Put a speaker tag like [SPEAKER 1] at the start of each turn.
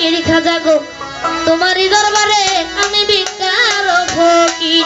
[SPEAKER 1] ফকির খাজা গো। তোমারই দরবারে আমি বিকার ফকির